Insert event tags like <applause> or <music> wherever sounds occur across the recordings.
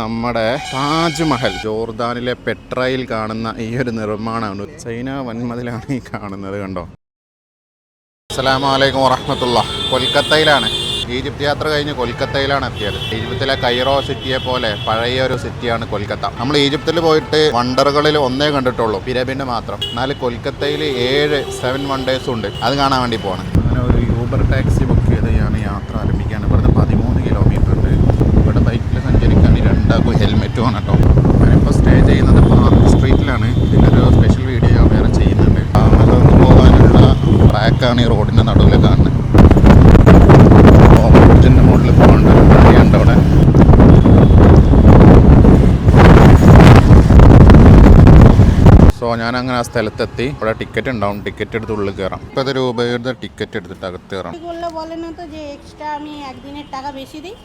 നമ്മുടെ താജ്മഹൽ ജോർദാനിലെ പെട്രയിൽ കാണുന്ന ഈ ഒരു നിർമ്മാണമാണ്. ചൈന വൻമതിലാണ് ഈ കാണുന്നത് കണ്ടോ? അസ്സലാമലൈക്കും വറഹമത്തുള്ള. കൊൽക്കത്തയിലാണ്. ഈജിപ്ത് യാത്ര കഴിഞ്ഞ് കൊൽക്കത്തയിലാണ് എത്തിയത്. ഈജിപ്തിലെ കൈറോ സിറ്റിയെ പോലെ പഴയ ഒരു സിറ്റിയാണ് കൊൽക്കത്ത. നമ്മൾ ഈജിപ്തിൽ പോയിട്ട് വണ്ടറുകളിൽ ഒന്നേ കണ്ടിട്ടുള്ളൂ പിരമിഡ് മാത്രം. എന്നാൽ കൊൽക്കത്തയിൽ ഏഴ് സെവൻ വണ്ടേഴ്സും ഉണ്ട്. അത് കാണാൻ വേണ്ടി പോകണം അങ്ങനെ ഒരു യൂബർ ടാക്സി ബുക്ക് ചെയ്ത് ഞാൻ യാത്ര ആരംഭിക്കുകയാണ് ഇവിടുന്ന് പതിമൂന്ന് കിലോമീറ്റർ ഉണ്ട് ഇവിടെ ബൈക്കിൽ സഞ്ചരിക്കാൻ ഈ രണ്ടാക്കും ഹെൽമെറ്റ് വേണം കേട്ടോ ഞാനിപ്പോൾ സ്റ്റേ ചെയ്യുന്നത് പാർക്ക് സ്ട്രീറ്റിലാണ് ഇതിനൊരു സ്പെഷ്യൽ വീഡിയോ ഞാൻ വേറെ ചെയ്യുന്നുണ്ട് അതൊന്ന് പോകാനുള്ള ട്രാക്കാണ് ഈ റോഡിന്റെ നടുവിൽ കാണുന്നത് ബ്രിഡ്ജിന്റെ മുകളിൽ പോകേണ്ട വഴിയുണ്ട് അവിടെ സോ ഞാൻ അങ്ങനെ ആ സ്ഥലത്തെത്തി. അവിടെ ടിക്കറ്റ് ഉണ്ടാവും. ടിക്കറ്റ് എടുത്ത് ഉള്ളിൽ കയറാം മുപ്പത് രൂപയുടെ ടിക്കറ്റ് എടുത്തിട്ട് അകത്ത് കയറാം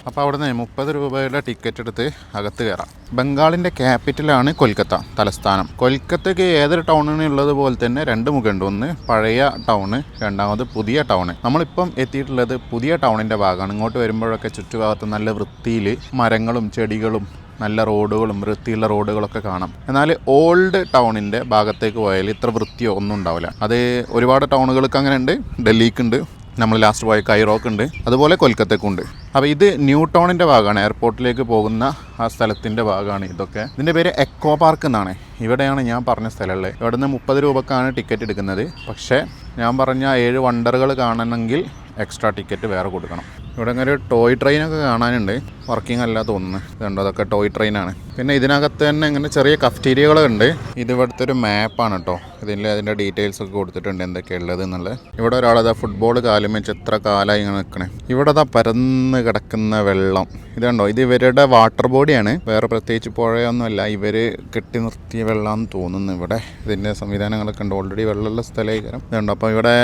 അപ്പൊ അവിടുന്ന് മുപ്പത് രൂപയുടെ ടിക്കറ്റ് എടുത്ത് അകത്ത് കയറാം ബംഗാളിന്റെ ക്യാപിറ്റലാണ് കൊൽക്കത്ത തലസ്ഥാനം. കൊൽക്കത്തയ്ക്ക് ഏതൊരു ടൗണിന് ഉള്ളത് പോലെ തന്നെ രണ്ട് മുഖമുണ്ട്. ഒന്ന് പഴയ ടൗണ് രണ്ടാമത് പുതിയ ടൗണ് നമ്മളിപ്പം എത്തിയിട്ടുള്ളത് പുതിയ ടൗണിന്റെ ഭാഗമാണ്. ഇങ്ങോട്ട് വരുമ്പോഴൊക്കെ ചുറ്റുഭാഗത്ത് നല്ല വൃത്തിയിൽ മരങ്ങളും ചെടികളും നല്ല റോഡുകളും വൃത്തിയുള്ള റോഡുകളൊക്കെ കാണാം. എന്നാൽ ഓൾഡ് ടൗണിന്റെ ഭാഗത്തേക്ക് പോയാൽ ഇത്ര വൃത്തിയോ ഒന്നും ഉണ്ടാവില്ല. അത് ഒരുപാട് ടൗണുകൾക്ക് അങ്ങനെ ഉണ്ട് ഡൽഹിക്കുണ്ട്. നമ്മൾ ലാസ്റ്റ് പോയ കൈറോക്ക് ഉണ്ട് അതുപോലെ കൊൽക്കത്തക്കുണ്ട്. അപ്പോൾ ഇത് ന്യൂ ടൗണിന്റെ ഭാഗമാണ്. എയർപോർട്ടിലേക്ക് പോകുന്ന ആ സ്ഥലത്തിന്റെ ഭാഗമാണ് ഇതൊക്കെ. ഇതിന്റെ പേര് എക്കോ പാർക്ക് എന്നാണ്. ഇവിടെയാണ് ഞാൻ പറഞ്ഞ സ്ഥലമുള്ളത്. ഇവിടെ നിന്ന് മുപ്പത് രൂപക്കാണ് ടിക്കറ്റ് എടുക്കുന്നത്. പക്ഷേ ഞാൻ പറഞ്ഞ ഏഴ് വണ്ടറുകൾ കാണണമെങ്കിൽ എക്സ്ട്രാ ടിക്കറ്റ് വേറെ കൊടുക്കണം. ഇവിടെ അങ്ങനെ ഒരു ടോയ് ട്രെയിനൊക്കെ കാണാനുണ്ട്. വർക്കിംഗ് അല്ല തോന്നുന്നു. ഇതുണ്ടോ? അതൊക്കെ ടോയ് ട്രെയിനാണ്. പിന്നെ ഇതിനകത്ത് തന്നെ ഇങ്ങനെ ചെറിയ കഫ്റ്റീരിയകളുണ്ട് ഇത് ഇവിടുത്തെ ഒരു മാപ്പാണ് കേട്ടോ. ഇതിൽ അതിന്റെ ഡീറ്റെയിൽസ് ഒക്കെ കൊടുത്തിട്ടുണ്ട് എന്തൊക്കെയാണ് ഉള്ളത് എന്നുള്ളത്. ഇവിടെ ഒരാളതാ ഫുട്ബോൾ കാലം വെച്ച് എത്ര കാലമായി ഇങ്ങനെ നിൽക്കണേ ഇവിടെ അതാ പരന്ന് കിടക്കുന്ന വെള്ളം. ഇതുണ്ടോ ഇത് ഇവരുടെ വാട്ടർ ബോഡിയാണ്. വേറെ പ്രത്യേകിച്ച് പുഴയൊന്നുമല്ല. ഇവർ കെട്ടി നിർത്തിയ വെള്ളമാണെന്ന് തോന്നുന്നു ഇവിടെ. ഇതിന്റെ സംവിധാനങ്ങളൊക്കെ ഉണ്ട്. ഓൾറെഡി വെള്ളമുള്ള സ്ഥലമായിരിക്കും. ഇതുണ്ടോ അപ്പോൾ ഇവിടെ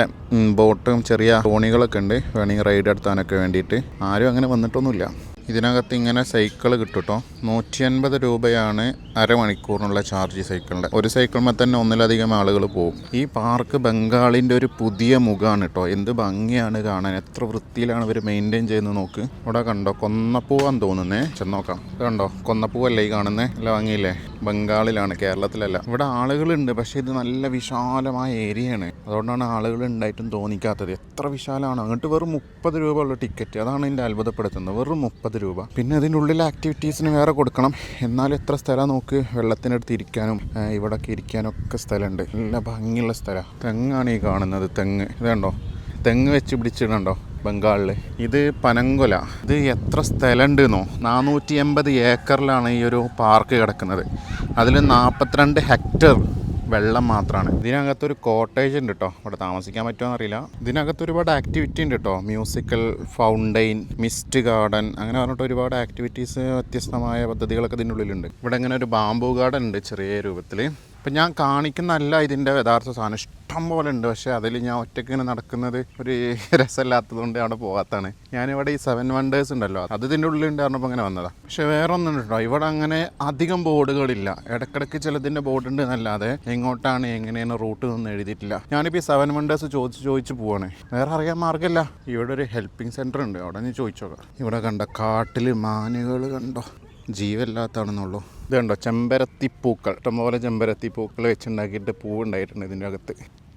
ബോട്ടും ചെറിയ തോണികളൊക്കെ ഉണ്ട്. വേണമെങ്കിൽ റൈഡ് എടുത്താനൊക്കെ വേണ്ടിയിട്ട്. ആരും അങ്ങനെ വന്നിട്ടൊന്നുമില്ല. ഇതിനകത്ത് ഇങ്ങനെ സൈക്കിൾ കിട്ടും കേട്ടോ നൂറ്റി അൻപത് രൂപയാണ് അരമണിക്കൂറിനുള്ള ചാർജ് സൈക്കിളിന്റെ. ഒരു സൈക്കിളിൽ തന്നെ ഒന്നിലധികം ആളുകൾ പോകും ഈ പാർക്ക് ബംഗാളിന്റെ ഒരു പുതിയ മുഖമാണ് കേട്ടോ എന്ത് ഭംഗിയാണ് കാണാൻ. എത്ര വൃത്തിയിലാണ് ഇവർ മെയിന്റെയിൻ ചെയ്യുന്നത് നോക്ക്. ഇവിടെ കണ്ടോ കൊന്നപ്പൂവാൻ തോന്നുന്നേ. ചെന്നോക്കാം കണ്ടോ കൊന്നപ്പൂവല്ലേ ഈ കാണുന്നേ? അല്ല ഭംഗിയില്ലേ? ബംഗാളിലാണ് കേരളത്തിലല്ല. ഇവിടെ ആളുകളുണ്ട് പക്ഷേ ഇത് നല്ല വിശാലമായ ഏരിയയാണ്. അതുകൊണ്ടാണ് ആളുകൾ ഉണ്ടായിട്ടും തോന്നിക്കാത്തത്. എത്ര വിശാലമാണ്. അങ്ങോട്ട് വെറും മുപ്പത് രൂപ ഉള്ള ടിക്കറ്റ്. അതാണ് എന്റെ അത്ഭുതപ്പെടുത്തുന്നത്. വെറും മുപ്പത് രൂപ. പിന്നെ അതിന്റെ ഉള്ളിലെ ആക്ടിവിറ്റീസിന് വേറെ കൊടുക്കണം. എന്നാലും എത്ര സ്ഥലം നോക്ക്? വെള്ളത്തിനടുത്ത് ഇരിക്കാനും ഇവിടൊക്കെ ഇരിക്കാനും ഒക്കെ സ്ഥലമുണ്ട്. നല്ല ഭംഗിയുള്ള സ്ഥലമാണ് തെങ്ങാണ് ഈ കാണുന്നത് തെങ്ങ്. ഇതുണ്ടോ? തെങ്ങ് വെച്ച് പിടിച്ചിടണ്ടോ ബംഗാളിൽ ഇത് പനങ്കൊല. ഇത് എത്ര സ്ഥലമുണ്ട് എന്നോ നാനൂറ്റി എൺപത് ഏക്കറിലാണ് ഈ ഒരു പാർക്ക് കിടക്കുന്നത്. അതിൽ നാൽപ്പത്തിരണ്ട് ഹെക്ടർ വെള്ളം മാത്രമാണ് ഇതിനകത്തൊരു കോട്ടേജ് ഉണ്ട് കേട്ടോ ഇവിടെ താമസിക്കാൻ പറ്റുമോ എന്നറിയില്ല. ഇതിനകത്ത് ഒരുപാട് ആക്ടിവിറ്റി ഉണ്ട് കേട്ടോ മ്യൂസിക്കൽ ഫൗണ്ടെയിൻ മിസ്റ്റ് ഗാർഡൻ അങ്ങനെ പറഞ്ഞിട്ട് ഒരുപാട് ആക്ടിവിറ്റീസ് വ്യത്യസ്തമായ പദ്ധതികളൊക്കെ ഇതിന്റെ ഉള്ളിലുണ്ട് ഇവിടെ ഇങ്ങനെ ഒരു ബാംബു ഗാർഡൻ ഉണ്ട് ചെറിയ രൂപത്തിൽ ഇപ്പം ഞാൻ കാണിക്കുന്നതല്ല ഇതിന്റെ യഥാർത്ഥ സാധനം. ഇഷ്ടം പോലെ ഉണ്ട്. പക്ഷേ അതിൽ ഞാൻ ഒറ്റയ്ക്ക് ഇങ്ങനെ നടക്കുന്നത് ഒരു <laughs> രസമില്ലാത്തതുകൊണ്ട് അവിടെ പോകാത്താണ് ഞാനിവിടെ ഈ സെവൻ വണ്ടേഴ്സ് ഉണ്ടല്ലോ. അത് ഇതിന്റെ ഉള്ളിലുണ്ട് പറഞ്ഞപ്പോൾ അങ്ങനെ വന്നതാണ് പക്ഷേ വേറെ ഒന്നും ഉണ്ടോ ഇവിടെ അങ്ങനെ അധികം ബോർഡുകളില്ല. ഇടയ്ക്കിടയ്ക്ക് ചിലതിന്റെ ബോർഡ് ഉണ്ട് എന്നല്ലാതെ എങ്ങോട്ടാണ് എങ്ങനെയാണ് റൂട്ട് ഒന്നും എഴുതിയിട്ടില്ല. ഞാനിപ്പോൾ ഈ സെവൻ വണ്ടേഴ്സ് ചോദിച്ച് ചോദിച്ച് പോവാണ്. വേറെ അറിയാൻ മാർഗമില്ല. ഇവിടെ ഒരു ഹെൽപ്പിംഗ് സെന്റർ ഉണ്ട്. അവിടെ ഞാൻ ചോദിച്ചോക്കാം. ഇവിടെ കണ്ട കാട്ടിൽ മാനുകൾ കണ്ടോ? ജീവല്ലാത്താണെന്നുള്ളൂ ഇത് കണ്ടോ ചെമ്പരത്തിപ്പൂക്കൾ ഇഷ്ടംപോലെ ചെമ്പരത്തിപ്പൂക്കൾ വെച്ചുണ്ടാക്കിയിട്ട് പൂവുണ്ടായിട്ടുണ്ട് ഇതിന്റെ അകത്ത്.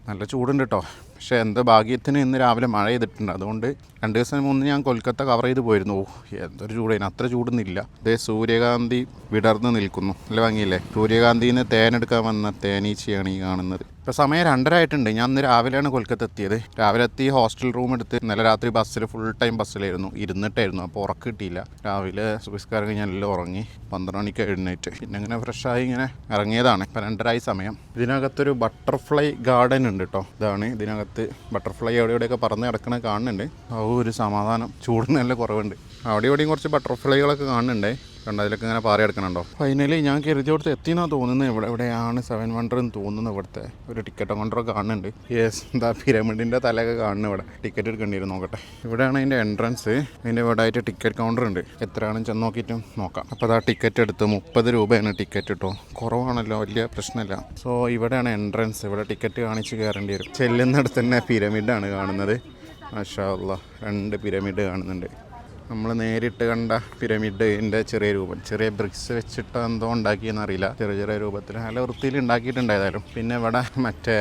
നല്ല ചൂടുണ്ട് കേട്ടോ പക്ഷേ എന്തോ ഭാഗ്യത്തിന് ഇന്ന് രാവിലെ മഴ ചെയ്തിട്ടുണ്ട് അതുകൊണ്ട് രണ്ട് ദിവസം മുന്നേ ഞാൻ കൊൽക്കത്ത കവർ ചെയ്ത് പോയിരുന്നു. ഓ എന്തൊരു ചൂടായിരുന്നു അത്ര ചൂടൊന്നുമില്ല. ഇതേ സൂര്യകാന്തി വിടർന്ന് നിൽക്കുന്നു. നല്ല ഭംഗിയില്ലേ? സൂര്യകാന്തിയിൽ നിന്ന് തേനെടുക്കാൻ വന്ന തേനീച്ചയാണ് ഈ കാണുന്നത്. ഇപ്പോൾ സമയം രണ്ടര ആയിട്ടുണ്ട് ഞാൻ ഇന്ന് രാവിലെയാണ് കൊൽക്കത്ത എത്തിയത് രാവിലെ എത്തി ഹോസ്റ്റൽ റൂം എടുത്ത് ഇന്നലെ രാത്രി ബസ്സിൽ ഫുൾ ടൈം ബസ്സിലായിരുന്നു ഇരുന്നിട്ടായിരുന്നു. അപ്പോൾ ഉറക്കം കിട്ടിയില്ല. രാവിലെ സുബിസ്കാരം കഴിഞ്ഞ് എല്ലാം ഉറങ്ങി. പന്ത്രണ്ട് മണിക്ക് എഴുന്നേറ്റ്. പിന്നെ ഇങ്ങനെ ഫ്രഷായി ഇങ്ങനെ ഇറങ്ങിയതാണ്. ഇപ്പം രണ്ടരായി സമയം. ഇതിനകത്തൊരു ബട്ടർഫ്ലൈ ഗാർഡൻ ഉണ്ട് കേട്ടോ ഇതാണ് ഇതിനകത്ത്. ബട്ടർഫ്ലൈ എവിടെ എവിടെയൊക്കെ പറന്ന് കിടക്കണ കാണുന്നുണ്ട്. ആ ഒരു സമാധാനം. ചൂടിന് നല്ല കുറവുണ്ട്. അവിടെ ഇവിടെയും കുറച്ച് ബട്ടർഫ്ലൈകളൊക്കെ കാണുന്നുണ്ടേ. കണ്ട അതിലൊക്കെ ഇങ്ങനെ പാറി എടുക്കണുണ്ടോ ഫൈനലി ഞാൻ കരുതിയോടത്ത് എത്തിയെന്നാണ് തോന്നുന്നത്. ഇവിടെ എവിടെയാണ് സെവൻ വണ്ടർ എന്ന് തോന്നുന്നത് ഇവിടുത്തെ ഒരു ടിക്കറ്റ് കൗണ്ടറൊക്കെ കാണുന്നുണ്ട്. യെസ് എന്താ പിരമിഡിന്റെ തലയൊക്കെ കാണുന്നു ഇവിടെ. ടിക്കറ്റ് എടുക്കേണ്ടി വരും നോക്കട്ടെ. ഇവിടെയാണ് അതിന്റെ എൻട്രൻസ് അതിന്റെ ഇവിടെ ആയിട്ട് ടിക്കറ്റ് കൗണ്ടർ ഉണ്ട്. എത്രയാണെന്ന് ചെന്ന് നോക്കിയിട്ടും നോക്കാം. അപ്പോൾ അതാ ടിക്കറ്റ് എടുത്ത്. മുപ്പത് രൂപയാണ് ടിക്കറ്റ് കിട്ടും കുറവാണല്ലോ വലിയ പ്രശ്നമില്ല. സോ ഇവിടെയാണ് എൻട്രൻസ് ഇവിടെ ടിക്കറ്റ് കാണിച്ച് കയറേണ്ടി വരും. ചെല്ലുന്നിടത്ത് തന്നെ പിരമിഡാണ് കാണുന്നത്. മാഷാ രണ്ട് പിരമിഡ് കാണുന്നുണ്ട്. നമ്മൾ നേരിട്ട് കണ്ട പിരമിഡിന്റെ ചെറിയ രൂപം ചെറിയ ബ്രിക്സ് വെച്ചിട്ട് എന്തോ ഉണ്ടാക്കിയെന്ന് അറിയില്ല. ചെറിയ ചെറിയ രൂപത്തിൽ നല്ല വൃത്തിയിൽ ഉണ്ടാക്കിയിട്ടുണ്ട് ഏതായാലും. പിന്നെ ഇവിടെ മറ്റേ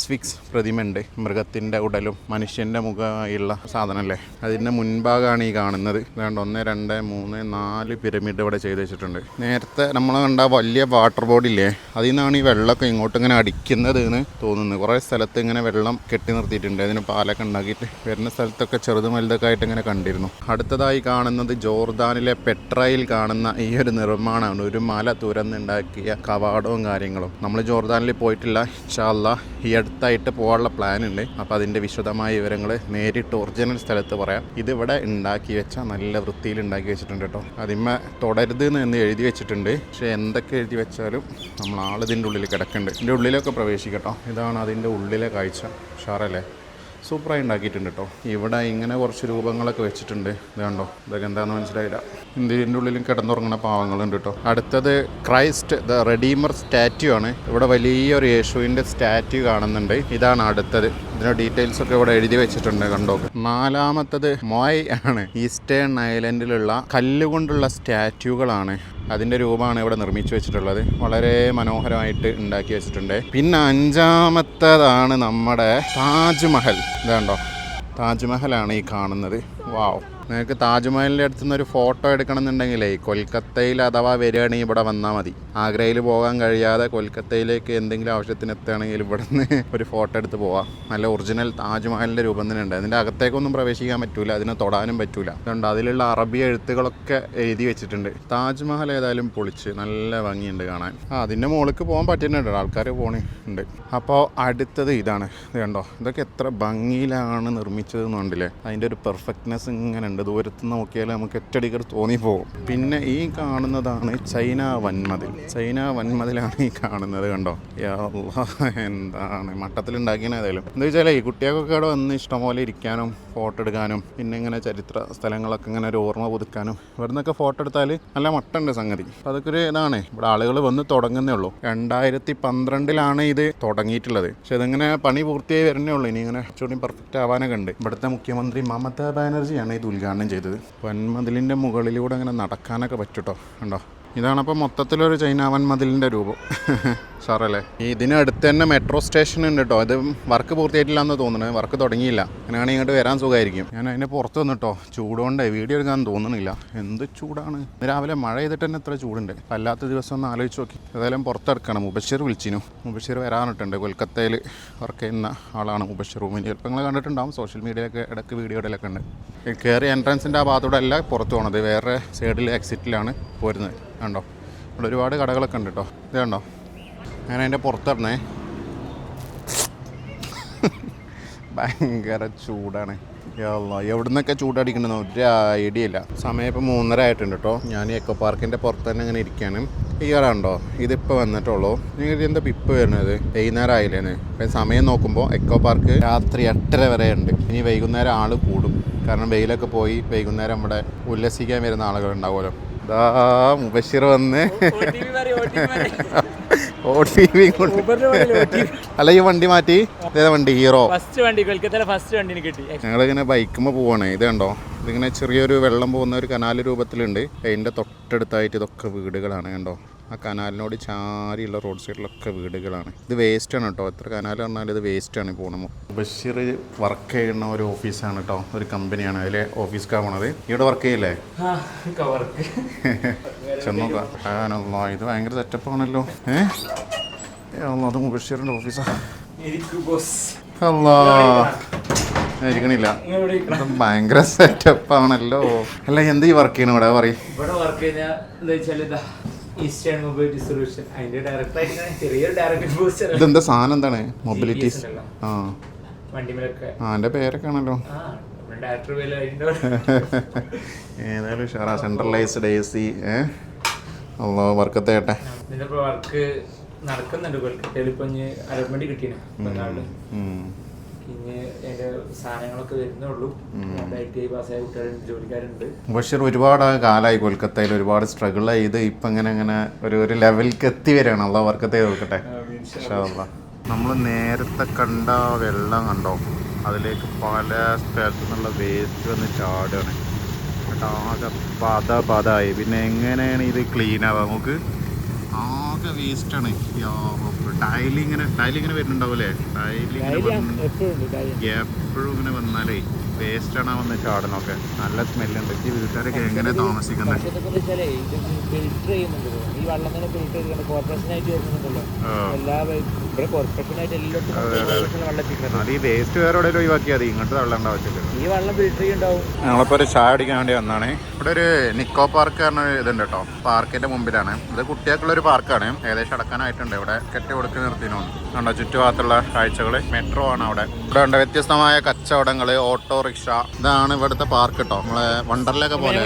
സ്വിക്സ് പ്രതിമയുണ്ട്. മൃഗത്തിന്റെ ഉടലും മനുഷ്യന്റെ മുഖമുള്ള സാധനമല്ലേ? അതിന്റെ മുൻഭാഗമാണ് ഈ കാണുന്നത്. വേണ്ട ഒന്ന് രണ്ട് മൂന്ന് നാല് പിരമിഡ് ഇവിടെ ചെയ്ത് വെച്ചിട്ടുണ്ട്. നേരത്തെ നമ്മൾ കണ്ട വലിയ വാട്ടർ ബോഡി ഇല്ലേ? അതിൽ നിന്നാണ് ഈ വെള്ളമൊക്കെ ഇങ്ങോട്ട് ഇങ്ങനെ അടിക്കുന്നത് എന്ന് തോന്നുന്നു കുറേ സ്ഥലത്ത് ഇങ്ങനെ വെള്ളം കെട്ടി നിർത്തിയിട്ടുണ്ട്. അതിന് പാലൊക്കെ ഉണ്ടാക്കിയിട്ട് വരുന്ന സ്ഥലത്തൊക്കെ ചെറുതും വലുതൊക്കെ ആയിട്ട് ഇങ്ങനെ കണ്ടിരുന്നു. അടുത്തതായി കാണുന്നത് ജോർദാനിലെ പെട്രയിൽ കാണുന്ന ഈ ഒരു നിർമ്മാണമാണ്. ഒരു മല തുരന്നുണ്ടാക്കിയ കവാടവും കാര്യങ്ങളും. നമ്മൾ ജോർദാനിൽ പോയിട്ടില്ല. ഇൻഷാല്ല ഈ അടുത്തായിട്ട് പോകാനുള്ള പ്ലാൻ ഉണ്ട് അപ്പോൾ അതിന്റെ വിശദമായ വിവരങ്ങൾ നേരിട്ട് ഒറിജിനൽ സ്ഥലത്ത് പറയാം. ഇതിവിടെ ഉണ്ടാക്കി വെച്ച നല്ല വൃത്തിയിൽ ഉണ്ടാക്കി വെച്ചിട്ടുണ്ട് കേട്ടോ. അതിമ്മ തുടരുത് എന്ന് എഴുതി വെച്ചിട്ടുണ്ട്. പക്ഷേ എന്തൊക്കെ എഴുതി വെച്ചാലും നമ്മൾ ആളിതിന്റെ ഉള്ളിൽ കിടക്കുന്നുണ്ട് ഇതിന്റെ ഉള്ളിലൊക്കെ പ്രവേശിക്കട്ടോ. ഇതാണ് അതിന്റെ ഉള്ളിലെ കാഴ്ച. ഷാറല്ലേ സൂപ്പറായി ഉണ്ടാക്കിയിട്ടുണ്ട് കേട്ടോ ഇവിടെ ഇങ്ങനെ കുറച്ച് രൂപങ്ങളൊക്കെ വെച്ചിട്ടുണ്ട്. ഇതുണ്ടോ ഇതൊക്കെ എന്താണെന്ന് മനസ്സിലായില്ല. ഇന്ത്യന്റെ ഉള്ളിലും കിടന്നുറങ്ങുന്ന പാവങ്ങളുണ്ട് കേട്ടോ അടുത്തത് ക്രൈസ്റ്റ് ദ റെഡീമർ സ്റ്റാറ്റ്യൂ ആണ്. ഇവിടെ വലിയൊരു യേശുവിന്റെ സ്റ്റാറ്റ്യൂ കാണുന്നുണ്ട്. ഇതാണ് അടുത്തത്. ഇതിന്റെ ഡീറ്റെയിൽസ് ഒക്കെ ഇവിടെ എഴുതി വെച്ചിട്ടുണ്ട് കണ്ടോ? നാലാമത്തത് മോയ് ആണ്. ഈസ്റ്റേൺ ഐലൻഡിലുള്ള കല്ലുകൊണ്ടുള്ള സ്റ്റാറ്റ്യൂകളാണ് അതിന്റെ രൂപമാണ് ഇവിടെ നിർമ്മിച്ചു വെച്ചിട്ടുള്ളത്. വളരെ മനോഹരമായിട്ട് ഉണ്ടാക്കി വെച്ചിട്ടുണ്ട്. പിന്നെ അഞ്ചാമത്തതാണ് നമ്മുടെ താജ്മഹൽ. ഇതാണ്ടോ? താജ്മഹലാണ് ഈ കാണുന്നത്. വാവ്. നിങ്ങൾക്ക് താജ്മഹലിന്റെ അടുത്ത് നിന്ന് ഒരു ഫോട്ടോ എടുക്കണമെന്നുണ്ടെങ്കിലേ കൊൽക്കത്തയിൽ അഥവാ വരികയാണെങ്കിൽ ഇവിടെ വന്നാൽ മതി. ആഗ്രയിൽ പോകാൻ കഴിയാതെ കൊൽക്കത്തയിലേക്ക് എന്തെങ്കിലും ആവശ്യത്തിന് എത്തുകയാണെങ്കിൽ ഇവിടെ നിന്ന് <laughs> ഒരു ഫോട്ടോ എടുത്ത് പോവാം. നല്ല ഒറിജിനൽ താജ്മഹലിന്റെ രൂപം തന്നെ ഉണ്ട്. അതിന്റെ അകത്തേക്കൊന്നും പ്രവേശിക്കാൻ പറ്റൂല അതിനെ തൊടാനും പറ്റൂല. അതുകൊണ്ട് അതിലുള്ള അറബി എഴുത്തുകളൊക്കെ എഴുതി വെച്ചിട്ടുണ്ട്. താജ്മഹൽ ഏതായാലും പൊളിച്ച് നല്ല ഭംഗിയുണ്ട് കാണാൻ. ആ അതിന്റെ മുകളിലേക്ക് പോകാൻ പറ്റുന്നുണ്ട് ആൾക്കാർ പോണുണ്ട് അപ്പോൾ അടുത്തത് ഇതാണ്. ഇത് കണ്ടോ? ഇതൊക്കെ എത്ര ഭംഗിയിലാണ് നിർമ്മിച്ചത് എന്നുണ്ടല്ലേ അതിന്റെ ഒരു പെർഫെക്റ്റ്നെസ് ഇങ്ങനെ ഉണ്ട്. ദൂരത്ത് നോക്കിയാൽ നമുക്ക് ഒറ്റടിക്കർ തോന്നിപ്പോകും പിന്നെ ഈ കാണുന്നതാണ് ചൈന വൻമതിൽ. ചൈന വൻമതിലാണ് ഈ കാണുന്നത് കണ്ടോ? എന്താണ്? മട്ടത്തിൽ ഏതായാലും. എന്താ വെച്ചാൽ ഈ കുട്ടികൾക്കൊക്കെ അവിടെ വന്ന് ഇഷ്ടംപോലെ ഇരിക്കാനും ഫോട്ടോ എടുക്കാനും പിന്നെ ഇങ്ങനെ ചരിത്ര സ്ഥലങ്ങളൊക്കെ ഇങ്ങനെ ഒരു ഓർമ്മ പുതുക്കാനും ഇവിടെ നിന്നൊക്കെ ഫോട്ടോ എടുത്താൽ നല്ല മട്ടുണ്ട് സംഗതി. അപ്പോൾ അതൊക്കെ ഒരു ഇതാണ്. ഇവിടെ ആളുകൾ വന്ന് തുടങ്ങുന്നേ ഉള്ളൂ. രണ്ടായിരത്തി പന്ത്രണ്ടിലാണ് ഇത് തുടങ്ങിയിട്ടുള്ളത്. പക്ഷെ ഇതിങ്ങനെ പണി പൂർത്തിയായി വരുന്നേ ഉള്ളൂ. ഇനി ഇങ്ങനെ കുറച്ചുകൂടി പെർഫെക്റ്റ് ആവാനൊക്കെ ഉണ്ട്. ഇവിടുത്തെ മുഖ്യമന്ത്രി മമതാ ബാനർജിയാണ് ഇത് ഉദ്ഘാടനം ചെയ്തത്. വൻമതിലിന്റെ മുകളിലൂടെ അങ്ങനെ നടക്കാനൊക്കെ പറ്റൂട്ടോ? കണ്ടോ? ഇതാണപ്പോൾ മൊത്തത്തിലൊരു ചൈന വൻമതിലിന്റെ രൂപം. <laughs> സാറല്ലേ? ഇതിനടുത്ത് തന്നെ മെട്രോ സ്റ്റേഷൻ ഉണ്ട് കേട്ടോ ഇത് വർക്ക് പൂർത്തിയായിട്ടില്ല എന്ന് തോന്നുന്നത് വർക്ക് തുടങ്ങിയില്ല. അങ്ങനെയാണെങ്കിൽ ഇങ്ങോട്ട് വരാൻ സുഖമായിരിക്കും ഞാൻ അതിന്റെ പുറത്ത് നിന്നിട്ടോ ചൂടുകൊണ്ടേ വീഡിയോ എടുക്കാൻ തോന്നുന്നില്ല. എന്ത് ചൂടാണ്. രാവിലെ മഴ ചെയ്തിട്ട് തന്നെ ഇത്ര ചൂടുണ്ട്. അല്ലാത്ത ദിവസം ഒന്ന് ആലോചിച്ച് നോക്കി. ഏതായാലും പുറത്തെടുക്കണം മുബഷീർ വിളിച്ചിനു. മുബഷീർ വരാനിട്ടുണ്ട്. കൊൽക്കത്തയിൽ വർക്ക് ചെയ്യുന്ന ആളാണ് മുബഷീർ റൂമിൽ ചിലപ്പോൾ നിങ്ങൾ കണ്ടിട്ടുണ്ടാവും. സോഷ്യൽ മീഡിയയിലൊക്കെ ഇടയ്ക്ക് വീഡിയോയിലൊക്കെ ഉണ്ട്. കയറി എൻട്രൻസിന്റെ ആ ഭാഗത്തൂടെ അല്ല പുറത്ത് പോകണത് വേറെ സൈഡിൽ എക്സിറ്റിലാണ് പോരുന്നത്. കണ്ടോ? ഇവിടെ ഒരുപാട് കടകളൊക്കെ ഉണ്ട് കേട്ടോ. ഇത് കണ്ടോ? ഞാൻ അതിന്റെ പുറത്തിടണേ ഭയങ്കര ചൂടാണ്. എവിടെ നിന്നൊക്കെ ചൂടടിക്കണമെന്ന് ഒരു ഐഡിയ ഇല്ല. സമയം ഇപ്പോൾ മൂന്നര ആയിട്ടുണ്ട് കേട്ടോ. ഞാൻ എക്കോ പാർക്കിന്റെ പുറത്ത് തന്നെ അങ്ങനെ ഇരിക്കുകയാണ്. കണ്ടോ ഇതിപ്പോൾ വന്നിട്ടുള്ളൂ. നിങ്ങൾ എന്താ ഇപ്പം വരുന്നത്? വൈകുന്നേരം ആയില്ലേന്ന് ഇപ്പം സമയം നോക്കുമ്പോൾ എക്കോ പാർക്ക് രാത്രി എട്ടര വരെ ഉണ്ട്. ഇനി വൈകുന്നേരം ആൾ കൂടും. കാരണം വെയിലൊക്കെ പോയി വൈകുന്നേരം ഇവിടെ ഉല്ലസിക്കാൻ വരുന്ന ആളുകൾ ഉണ്ടാവുമല്ലോ. ദാ മുബഷിർ വന്ന്. ടി വി അല്ല ഈ വണ്ടി മാറ്റി? വണ്ടി ഹീറോ. ഫസ്റ്റ് വണ്ടി കൊൽക്കത്തയിലെ ഫസ്റ്റ് വണ്ടി കിട്ടി. ഞങ്ങളിങ്ങനെ ബൈക്കുമ്പോൾ പോവാണ്. ഇത് കണ്ടോ? ഇതിങ്ങനെ ചെറിയൊരു വെള്ളം പോകുന്ന ഒരു കനാൽ രൂപത്തിലുണ്ട്. അതിന്റെ തൊട്ടടുത്തായിട്ട് ഇതൊക്കെ വീടുകളാണ് കണ്ടോ? ആ കനാലിനോട് ചാരിയുള്ള റോഡ് സൈഡിലൊക്കെ വീടുകളാണ്. ഇത് വേസ്റ്റ് ആണ് കേട്ടോ എത്ര കനാൽ പറഞ്ഞാലും ഇത് വേസ്റ്റ് ആണ് പോകണമോ ബഷീർ വർക്ക് ചെയ്യുന്ന ഒരു ഓഫീസാണ് കേട്ടോ ഒരു കമ്പനിയാണ് അതിലെ ഓഫീസ് പോണത്. ഇവിടെ വർക്ക് ചെയ്യില്ലേ? ചെന്നോക്കാം. ആണല്ലോ ഇത് ഭയങ്കര സെറ്റപ്പ് ആണല്ലോ. ഏഹ് അത് മുബഷീറിന്റെ ഓഫീസാ ബോസ് അല്ലാ ഇരിക്കണില്ല. ഭയങ്കര സെറ്റപ്പ് ആണല്ലോ. അല്ല എന്ത് വർക്ക് ചെയ്യണം ഇവിടെ? പറയും. ഇവിടെ വർക്ക് ചെയ്യുന്ന ഈസ്റ്റേൺ മൊബിലിറ്റി സൊല്യൂഷൻ അതിന്റെ ഡയറക്ടർ ആയിട്ട് ഞാൻ ചെറിയൊരു ഡയറക്ടർ ബൂസ്റ്റർ ഇതെന്താ സാധനം എന്താണ്? മൊബിലിറ്റീസ്. ആ. വണ്ടിമേലൊക്കെ. ആ എന്റെ പേരൊക്കെ ആണല്ലോ ഡയറക്ടർ ഏതായാലും ഉഷാറാ. സെൻട്രലൈസ്ഡ് എ സി ഏ? അല്ലോ വർക്കത്തെ ഏട്ടെ ഇതിന്റെ വർക്ക് നടക്കുന്നുണ്ട്. കൊൽക്കത്തയിൽ ഇപ്പൊ അലോട്ട്മെന്റ് കിട്ടിയാണ് ബംഗാളിൽ ഇനി അതിന്റെ സാധനങ്ങളൊക്കെ വരുന്നുള്ളൂ. പാസ്സായ കുട്ടികളുണ്ട് ജോലിക്കാരുണ്ട്. ബഷീർ ഒരുപാട് കാലമായി കൊൽക്കത്തയിൽ ഒരുപാട് സ്ട്രഗിൾ ചെയ്ത് ഇപ്പം ഇങ്ങനെ ഇങ്ങനെ ഒരു ഒരു ലെവലിലേക്ക് എത്തി വരികയാണ്. അല്ലോ വർക്കത്തെ നോക്കട്ടെ നമ്മൾ നേരത്തെ കണ്ട വെള്ളം കണ്ടോ? അതിലേക്ക് പല സ്ഥലത്തു നിന്നുള്ള വേസ്റ്റ് വന്ന് ചാടുകയാണ്. ആകെ പത പതായി. പിന്നെ എങ്ങനെയാണ് ഇത് ക്ലീൻ ആവുക? നമുക്ക് ആകെ വേസ്റ്റാണ് ടൈലിങ്ങനെ ഇങ്ങനെ ടൈലിങ്ങനെ വരുന്നുണ്ടാവൂലേ? വന്ന് എപ്പോഴും ഇങ്ങനെ വന്നാലേ വേസ്റ്റാണ് ആണ് വന്ന് ചാടനൊക്കെ നല്ല സ്മെല്ലുണ്ട് ഈ വീട്ടുകാരൊക്കെ എങ്ങനെ താമസിക്കുന്നത് അത് ഈ വേസ്റ്റ് വേറെ എവിടെയെങ്കിലും ഒഴിവാക്കിയാൽ മതി. ഇങ്ങോട്ട് തള്ളേണ്ട ആവശ്യമില്ല. ഈ വെള്ളം ഫിൽറ്റർ ചെയ്യുണ്ടാവും ഞങ്ങളിപ്പോൾ ഒരു ചായ അടിക്കാൻ വേണ്ടി വന്നാണ്. ഇവിടെ ഒരു നിക്കോ പാർക്ക് പറഞ്ഞ ഇതുണ്ട് കേട്ടോ. പാർക്കിന്റെ മുമ്പിലാണ്. ഇത് കുട്ടികൾക്കുള്ള ഒരു പാർക്കാണ്. ഏകദേശം അടക്കാനായിട്ടുണ്ട്. ഇവിടെ കെട്ടി കൊടുക്കി നിർത്തിനോണ്ട് കണ്ടോ ചുറ്റുഭാഗത്തുള്ള കാഴ്ചകൾ. മെട്രോ ആണ് അവിടെ. ഇവിടെ ഉണ്ട് വ്യത്യസ്തമായ കച്ചവടങ്ങൾ ഓട്ടോറിക്ഷ ഇതാണ് ഇവിടുത്തെ പാർക്ക് കേട്ടോ നമ്മളെ വണ്ടർലൊക്കെ പോലെ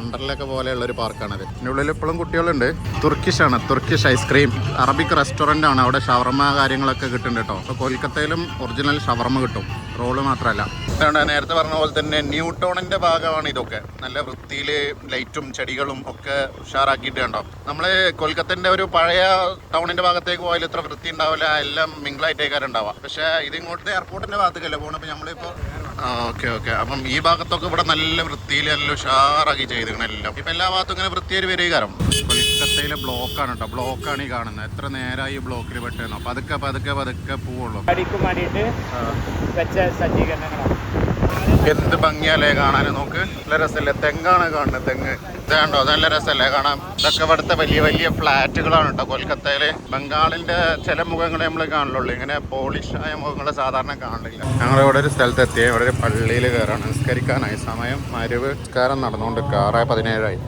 വണ്ടറിലൊക്കെ പോലെയുള്ള ഒരു പാർക്കാണത് ഇതിന്റെ ഉള്ളിൽ ഇപ്പോഴും കുട്ടികളുണ്ട്. തുർക്കിഷ് ആണ്. തുർക്കിഷ് ഐസ്ക്രീം അറബിക് റെസ്റ്റോറന്റ് ആണ്. അവിടെ ഷവർമ കാര്യങ്ങളൊക്കെ കിട്ടുന്നുണ്ട് കേട്ടോ അപ്പോൾ കൊൽക്കത്തയിലും ഒറിജിനൽ ഷവർമ കിട്ടും. റോൾ മാത്രമല്ല. അതുകൊണ്ട് നേരത്തെ പറഞ്ഞ പോലെ തന്നെ ന്യൂട്ടോണിന്റെ ഭാഗമാണ് ഇതൊക്കെ. നല്ല വൃത്തിയിൽ ലൈറ്റും ചെടികളും ഒക്കെ ഉഷാറാക്കിയിട്ട് കണ്ടോ. നമ്മൾ കൊൽക്കത്തന്റെ ഒരു പഴയ ടൗണിന്റെ ഭാഗത്തേക്ക് പോയാൽ ഇത്ര വൃത്തി ഉണ്ടാവില്ല എല്ലാം മിങ്കിളായിട്ടേക്കാരം പക്ഷേ ഇത് ഇങ്ങോട്ട് എയർപോർട്ടിന്റെ ഭാഗത്തേക്കല്ലേ പോകണം നമ്മളിപ്പോ ഓക്കെ ഓക്കെ. അപ്പം ഈ ഭാഗത്തൊക്കെ ഇവിടെ നല്ല വൃത്തിയിൽ നല്ല ഉഷാറാക്കി ചെയ്തിരിക്കണം എല്ലാം. ഇപ്പൊ എല്ലാ ഭാഗത്തും ഇങ്ങനെ വൃത്തിയായി വരികയും കൊൽക്കത്തയിലെ ബ്ലോക്കാണ് കേട്ടോ ബ്ലോക്കാണ് ഈ കാണുന്നത് എത്ര നേരമായി ബ്ലോക്കിൽ പെട്ടെന്ന്. പതുക്കെ പതുക്കെ പതുക്കെ പോവുള്ളൂ. എന്ത് ഭംഗിയല്ലേ കാണാൻ നോക്ക്. നല്ല രസല്ലേ? തെങ്ങാണ് കാണുന്നത് തെങ്ങ്. ഇതാണ്ടോ? നല്ല രസല്ലേ കാണാം ഇതൊക്കെ ഇവിടുത്തെ വലിയ വലിയ ഫ്ലാറ്റുകളാണ് കേട്ടോ കൊൽക്കത്തയിൽ. ബംഗാളിന്റെ ചില മുഖങ്ങളെ നമ്മൾ കാണുള്ളൂ ഇങ്ങനെ പോളിഷ് ആയ മുഖങ്ങളെ സാധാരണ കാണില്ല ഞങ്ങൾ ഇവിടെ ഒരു സ്ഥലത്ത് എത്തി ഇവിടെ ഒരു പള്ളിയിൽ കയറാണ് നിസ്കരിക്കാനായി. സമയം മരുവ് നിസ്കാരം നടന്നുകൊണ്ട് കാറായ പതിനേഴായി.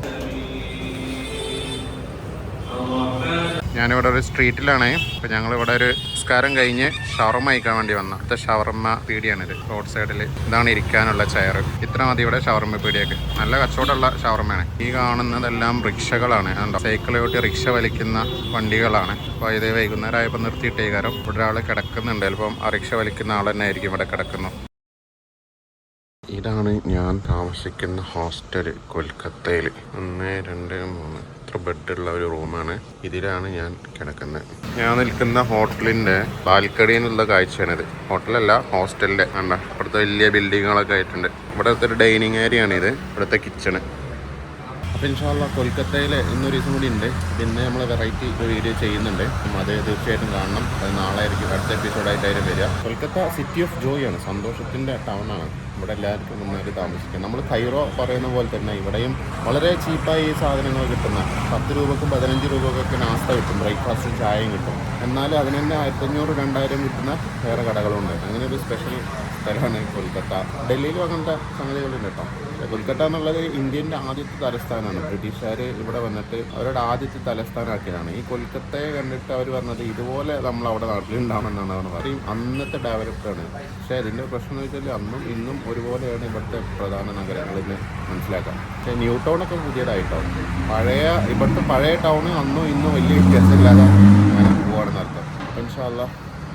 ഞാനിവിടെ ഒരു സ്ട്രീറ്റിലാണ് ഇപ്പം ഞങ്ങളിവിടെ ഒരു നിസ്കാരം കഴിഞ്ഞ് ഷവർമ കഴിക്കാൻ വേണ്ടി വന്ന. അടുത്ത ഷവർമ പീടിയാണിത്. റോഡ് സൈഡിൽ ഇതാണ് ഇരിക്കാനുള്ള ചെയർ ഇത്ര മതി ഇവിടെ ഷവർമ പീടിയൊക്കെ നല്ല കച്ചവടമുള്ള ഷവർമയാണ്. ഈ കാണുന്നതെല്ലാം റിക്ഷകളാണ്. ഓട്ടി റിക്ഷ വലിക്കുന്ന വണ്ടികളാണ്. അപ്പോൾ ഇത് വൈകുന്നേരം ആയപ്പോൾ നിർത്തിയിട്ടേ കാരം ഇവിടെ ഒരാൾ കിടക്കുന്നുണ്ട്. ചിലപ്പം ആ റിക്ഷ വലിക്കുന്ന ആൾ തന്നെ ആയിരിക്കും ഇവിടെ കിടക്കുന്നു. ഇതാണ് ഞാൻ താമസിക്കുന്ന ഹോസ്റ്റൽ കൊൽക്കത്തയിൽ. ഒന്ന് രണ്ട് മൂന്ന്. ഇത്ര ബെഡുള്ള ഒരു റൂമാണ്. ഇതിലാണ് ഞാൻ കിടക്കുന്നത്. ഞാൻ നിൽക്കുന്ന ഹോട്ടലിന്റെ ബാൽക്കണിയിലുള്ള കാഴ്ചയാണിത്. ഹോട്ടലല്ല ഹോസ്റ്റലിന്റെ. കണ്ട? ഇവിടുത്തെ വലിയ ബിൽഡിങ്ങുകളൊക്കെ ആയിട്ടുണ്ട്. ഇവിടുത്തെ ഒരു ഡൈനിങ് ഏരിയ ആണ് ഇത് ഇവിടുത്തെ കിച്ചണ് അപ്പോൾ ഇൻഷാല്ല കൊൽക്കത്തയിൽ ഇന്നൊരു ദിവസം കൂടി ഉണ്ട്. പിന്നെ നമ്മൾ വെറൈറ്റി ഒരു വീഡിയോ ചെയ്യുന്നുണ്ട്. അപ്പം അത് തീർച്ചയായിട്ടും കാണണം. അത് നാളെ ആയിരിക്കും അടുത്ത എപ്പിസോഡായിട്ടായാലും വരിക. കൊൽക്കത്ത സിറ്റി ഓഫ് ജോയ് ആണ്. സന്തോഷത്തിന്റെ ടൗൺ ആണ്. ഇവിടെ എല്ലാവർക്കും നന്നായിട്ട് താമസിക്കാം. നമ്മൾ കൈറോ പറയുന്ന പോലെ തന്നെ ഇവിടെയും വളരെ ചീപ്പായി ഈ സാധനങ്ങൾ കിട്ടുന്ന പത്ത് രൂപക്കും പതിനഞ്ച് രൂപക്കൊക്കെ നാസ്ത കിട്ടും. ബ്രേക്ക്ഫാസ്റ്റും ചായയും കിട്ടും. എന്നാൽ അതിന് തന്നെ ആയിരത്തഞ്ഞൂറ് രണ്ടായിരം കിട്ടുന്ന വേറെ കടകളുണ്ട്. അങ്ങനെ ഒരു സ്പെഷ്യൽ സ്ഥലമാണ് കൊൽക്കത്ത. ഡൽഹിയിലും അങ്ങനത്തെ സംഗതികളുണ്ട് കേട്ടോ. കൊൽക്കത്ത എന്നുള്ളത് ഇന്ത്യന്റെ ആദ്യത്തെ തലസ്ഥാനമാണ്. ബ്രിട്ടീഷുകാർ ഇവിടെ വന്നിട്ട് അവരുടെ ആദ്യത്തെ തലസ്ഥാനമാക്കിയതാണ്. ഈ കൊൽക്കത്തയെ കണ്ടിട്ട് അവർ പറഞ്ഞത് ഇതുപോലെ നമ്മൾ അവിടെ നാട്ടിലുണ്ടാവണമെന്നാണ് അവർ പറയും അന്നത്തെ ഡെവലപ്ഡാണ് പക്ഷേ അതിന്റെ പ്രശ്നം എന്ന് വെച്ചാൽ അന്നും ഇന്നും ഒരുപോലെയാണ് ഇവിടുത്തെ പ്രധാന നഗരങ്ങളെന്ന് മനസ്സിലാക്കാം. പക്ഷേ ന്യൂ ടൗണൊക്കെ പുതിയതായിട്ടാണ് പഴയ ഇവിടുത്തെ പഴയ ടൗണ് അന്നും ഇന്നും വലിയ വ്യത്യാസമില്ലാതെ അങ്ങനെ പോവാണെന്ന് അർത്ഥം അപ്പോൾ ഇൻഷാല്ല